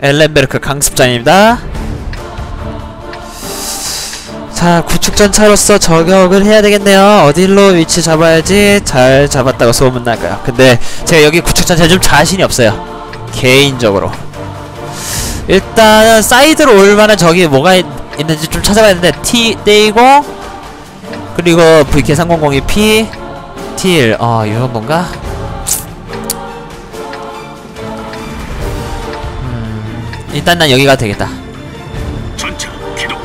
엘렌베르크 강습장입니다. 자, 구축전차로서 저격을 해야 되겠네요. 어디로 위치 잡아야지 잘 잡았다고 소문날까요? 근데 제가 여기 구축전차에 좀 자신이 없어요. 개인적으로. 일단은 사이드로 올 만한 적이 뭐가 있, 있는지 좀 찾아봐야 되는데 T 떼이고 그리고 VK300이 P T1 어, 이 정도인가? 일단 난 여기가 되겠다. 전차 기동.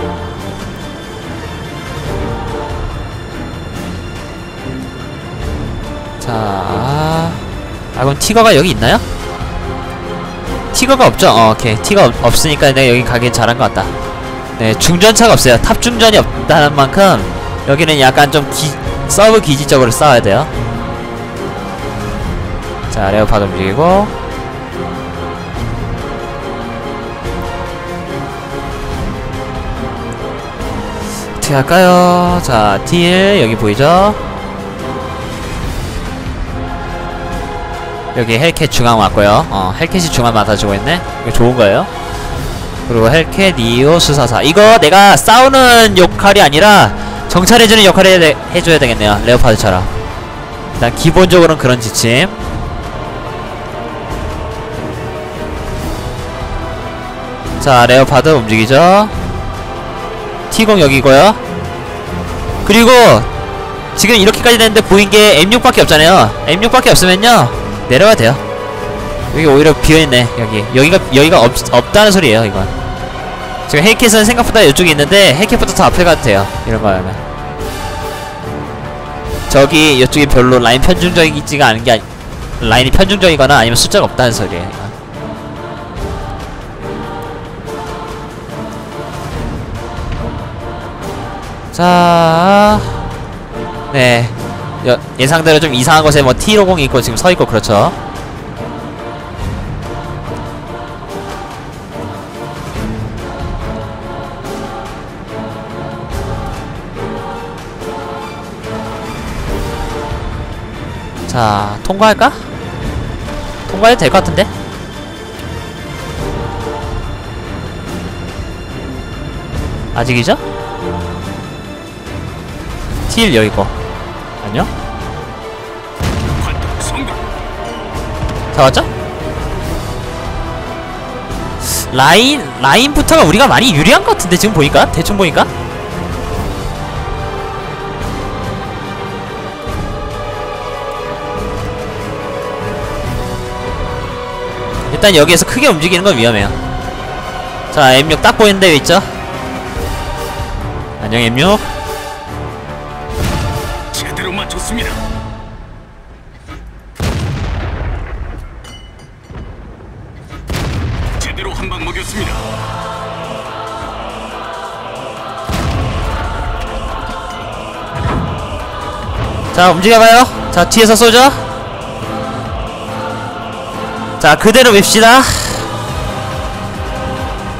자, 아 그럼 티거가 여기 있나요? 티거가 없죠? 어, 오케이. 티가 없, 없으니까 내가 여기 가긴 잘한 것 같다. 네, 중전차가 없어요. 탑 중전이 없다는 만큼 여기는 약간 좀 기, 서브 기지적으로 싸워야 돼요. 자, 레오파드 움직이고 어떻게 할까요? 자, 딜 여기 보이죠? 여기 헬캣 중앙 왔고요. 어, 헬캣이 중앙 맡아주고 있네. 이거 좋은 거예요. 그리고 헬캣 이오 수사사. 이거 내가 싸우는 역할이 아니라 정찰해주는 역할을 해, 해줘야 되겠네요. 레오파드처럼. 일단 기본적으로는 그런 지침. 자, 레오파드 움직이죠. T0 여기고요. 그리고 지금 이렇게까지 됐는데 보인 게 M6밖에 없잖아요. M6밖에 없으면요. 내려가야 돼요. 여기 오히려 비어있네 여기 여기가 여기가 없, 없다는 소리예요 이건 지금 헬켓은 생각보다 이쪽에 있는데 헬켓보다 더 앞에 가도 돼요 이런 거 하면 저기 이쪽이 별로 라인 편중적이지가 않은 게 아니 라인이 편중적이거나 아니면 숫자가 없다는 소리예요 이건 자 네. 여, 예상대로 좀 이상한 곳에 뭐 T150이 있고 지금 서 있고 그렇죠. 자, 통과할까? 통과해도 될 것 같은데? 아직이죠? T1 여기고 아니요? 환탁 성공. 잡았죠? 라인 라인부터가 우리가 많이 유리한 것 같은데 지금 보니까 대충 보니까 일단 여기에서 크게 움직이는 건 위험해요 자 M6 딱 보이는 데 있죠 안녕 M6 제대로 맞췄습니다. 제대로 한 방 먹였습니다. 자 움직여봐요 자 뒤에서 쏘죠 자 그대로 밉시다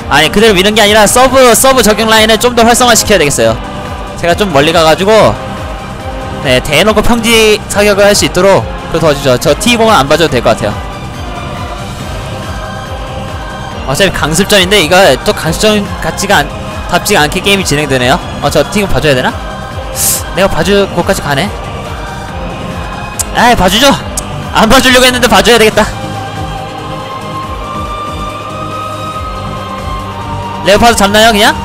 아니 그대로 미는 게 아니라 서브 서브 적용 라인을 좀 더 활성화 시켜야 되겠어요 제가 좀 멀리 가가지고 네 대놓고 평지 사격을 할 수 있도록 그거 도와주죠. 저 T20은 안 봐줘도 될 것 같아요. 어차피 강습전인데 이거 또 강습전 같지가 않 답지가 않게 게임이 진행되네요. 어 저 T20 봐줘야 되나? 내가 봐줄 곳까지 가네. 아이 봐주죠. 안 봐주려고 했는데 봐줘야 되겠다. 레오파드 잡나요 그냥?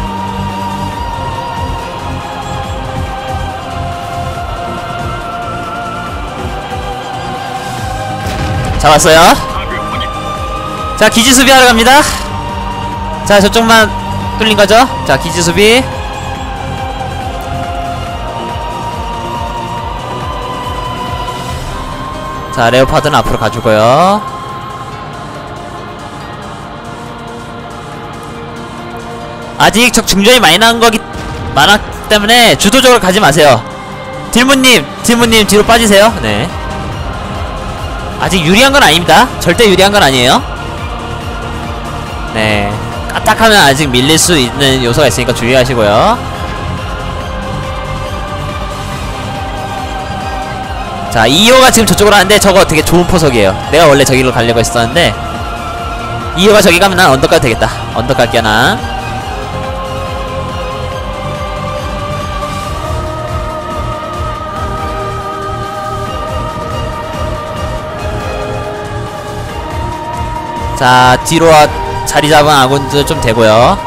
잡았어요. 자 기지 수비하러 갑니다. 자 저쪽만 뚫린 거죠? 자 기지 수비. 자 레오파드는 앞으로 가주고요. 아직 적 중전이 많이 나온 거기 많았기 때문에 주도적으로 가지 마세요. 딜무님 딜무님 뒤로 빠지세요. 네 아직 유리한 건 아닙니다. 절대 유리한 건 아니에요. 네. 까딱하면 아직 밀릴 수 있는 요소가 있으니까 주의하시고요. 자 2호가 지금 저쪽으로 하는데 저거 되게 좋은 포석이에요. 내가 원래 저기로 가려고 했었는데 이호가 저기 가면 난 언덕 가도 되겠다. 언덕 갈게요 나 자, 뒤로 와- 자리 잡은 아군들 좀 되고요.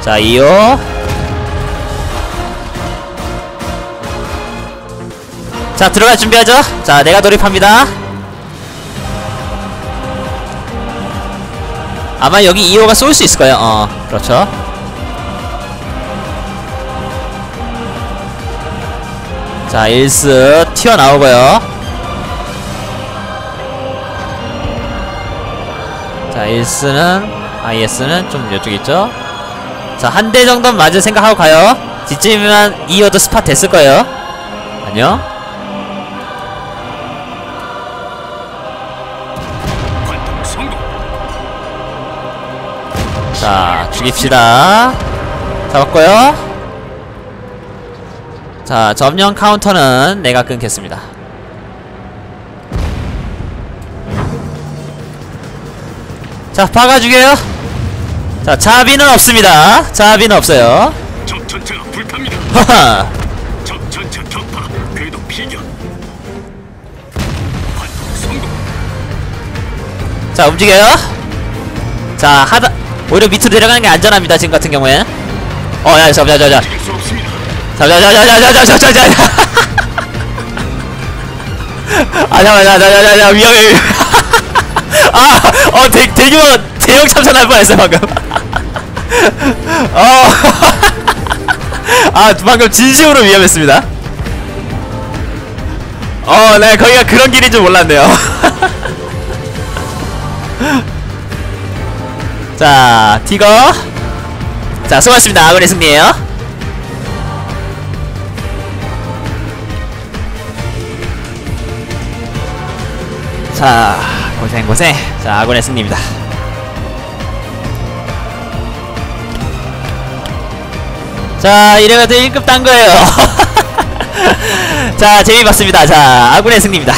자, 이요. 자, 들어갈 준비하죠. 자, 내가 돌입합니다. 아마 여기 2호가 쏠 수 있을 거예요. 어, 그렇죠. 자, 일스 튀어나오고요. 자, 일스는 IS는 좀 이쪽에 있죠. 자, 한 대 정도 맞을 생각하고 가요. 뒤쯤이면 2호도 스팟 됐을 거예요. 안녕. 자, 죽입시다. 잡았고요. 자, 점령 카운터는 내가 끊겠습니다. 자, 박아 죽여요. 자, 자비는 없습니다. 자비는 없어요. 적 전차가 불탑니다. 하하. 적 전차 격파. 궤도 피격. 관통 성공. 자, 움직여요. 자, 하다 오히려 밑으로 내려가는 게 안전합니다. 지금 같은 경우엔. 어, 야, 잠깐, 잠깐, 잠깐. 움직일 수 없습니다. 자자자자자자자자자자 아 잠깐만 자자자자 위험해 위험해. 아어 대규모 대형 참전할 뻔했어 방금 어아 방금 진심으로 위험했습니다 어네 거기가 그런 길인 줄 몰랐네요 자 티거 자 수고하셨습니다 아군의 승리에요 자 고생 고생. 자 아군의 승리입니다. 자 이래가 또 1급 딴 거예요. 자 재미 봤습니다. 자 아군의 승리입니다